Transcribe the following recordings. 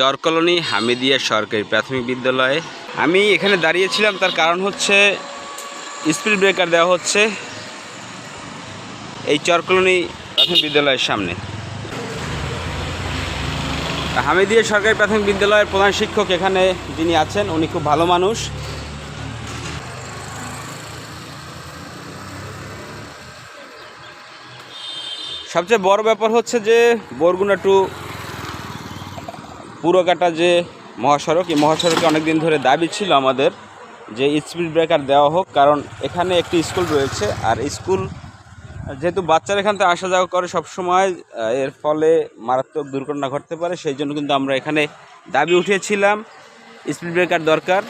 চরকলোনি হামিদিয়া সরকারি প্রাথমিক বিদ্যালয়ে। আমি এখানে দাঁড়িয়েছিলাম, তার কারণ হচ্ছে স্পিড ব্রেকার দেওয়া হচ্ছে এই চরকলোনি প্রাথমিক বিদ্যালয়ের সামনে। হামিদিয়া সরকারি প্রাথমিক বিদ্যালয়ের প্রধান শিক্ষক এখানে যিনি আছেন, উনি খুব ভালো মানুষ। সবচেয়ে বড় ব্যাপার হচ্ছে যে বরগুনা টু পুরোকাটা যে মহাসড়ক, এই মহাসড়কে অনেক দিন ধরে দাবি ছিল আমাদের যে স্পিড ব্রেকার দেওয়া হোক, কারণ এখানে একটি স্কুল রয়েছে আর স্কুল যেহেতু বাচ্চারা এখান থেকে আসা যাওয়া করে সবসময় এর ফলে মারাত্মক দুর্ঘটনা ঘটতে পারে, সেই জন্য কিন্তু আমরা এখানে দাবি উঠিয়েছিলাম স্পিড ব্রেকার দরকার।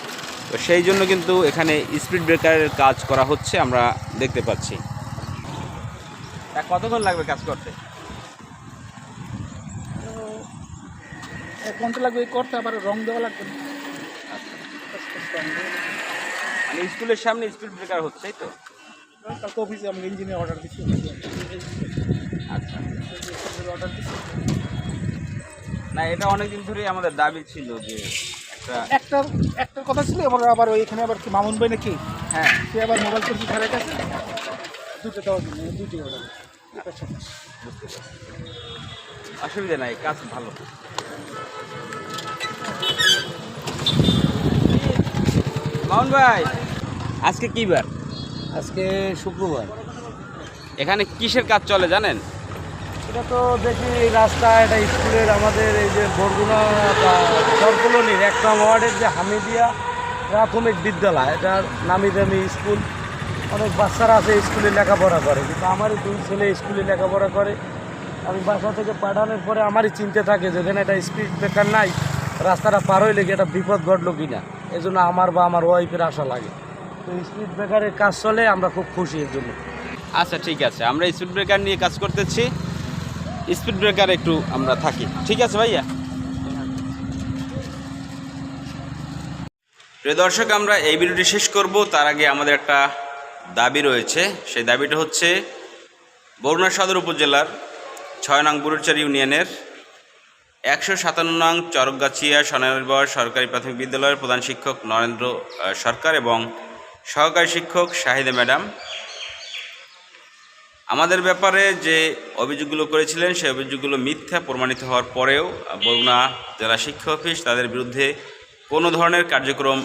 তো সেই জন্য কিন্তু এখানে স্পিড ব্রেকারের কাজ করা হচ্ছে, আমরা দেখতে পাচ্ছি। কতক্ষণ লাগবে কাজ করতে? এক ঘণ্টা লাগবে? করতে আবার রং দেওয়া লাগবে। মানে স্কুলের সামনে স্পিড ব্রেকার হচ্ছে তাই তো? কালকে অফিসে আমি ইঞ্জিনিয়ার অর্ডার দিচ্ছি। আচ্ছা। অর্ডার দিচ্ছি না এটা অনেক দিন ধরেই আমাদের দাবি ছিল যে একটা একটা একটার কথা ছিল এবার আবার ওইখানে আবার কি মামুন ভাই নাকি? হ্যাঁ। সে আবার মোবাইল করছি খারাপ গেছে। দুটো জন্য দুটি অর্ডার বুঝতে পারছি। অসুবিধা নাই কাজ ভালো। মাউন ভাই আজকে কি বার? আজকে শুক্রবার। এখানে কিসের কাজ চলে জানেন? এটা তো দেখি রাস্তা এটা স্কুলের আমাদের এই যে বরগুনা সরকলনির এক নং ওয়ার্ডের যে হামিদিয়া প্রাথমিক বিদ্যালয় এটা নামি দামি স্কুল। অনেক বাচ্চারা আছে স্কুলে লেখাপড়া করে কিন্তু আমারই দুই ছেলে স্কুলে লেখাপড়া করে। আমি বাসা থেকে পাঠানোর পরে আমারই চিনতে থাকে যে এখানে একটা স্পিড ব্রেকার নাই রাস্তাটা পার হইলে কি একটা বিপদ ঘটলো কি না এই জন্য আমার বা আমার ওয়াইফের আশা লাগে। তো স্পিড ব্রেকারের কাজ চলে, আমরা খুব খুশি এর জন্য। আচ্ছা ঠিক আছে। আমরা স্পিড ব্রেকার নিয়ে কাজ করতেছি। স্পিড ব্রেকার একটু আমরা থাকি। ঠিক আছে ভাইয়া? প্রিয় দর্শক, আমরা এই ভিডিওটি শেষ করব। তার আগে আমাদের একটা দাবি রয়েছে। সেই দাবিটা হচ্ছে বরুণা সদর উপজেলার ছয় নং বুরুচার ইউনিয়নের একশো সাতান্ন নং চরকগাছিয়া স্বনির্ভর সরকারি প্রাথমিক বিদ্যালয়ের প্রধান শিক্ষক নরেন্দ্র সরকার এবং সহকারী শিক্ষক শাহিদা ম্যাডাম। আমাদের ব্যাপারে যে অভিযোগগুলো করেছিলেন, সেই অভিযোগগুলো মিথ্যা প্রমাণিত হওয়ার পরেও বরগুনা জেলা শিক্ষা অফিস তাদের বিরুদ্ধে কোনো ধরনের কার্যক্রম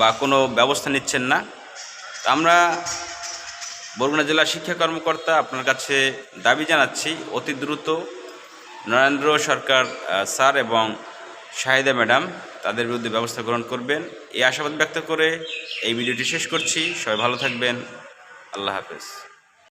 বা কোনো ব্যবস্থা নিচ্ছেন না। আমরা বরগুনা জেলা শিক্ষা কর্মকর্তা আপনার কাছে দাবি জানাচ্ছি, অতি দ্রুত নরেন্দ্র সরকার স্যার এবং শাহিদা ম্যাডাম তাদের বিরুদ্ধে ব্যবস্থা গ্রহণ করবেন। এই আশাবাদ ব্যক্ত করে এই ভিডিওটি শেষ করছি। সবাই ভালো থাকবেন। আল্লাহ হাফেজ।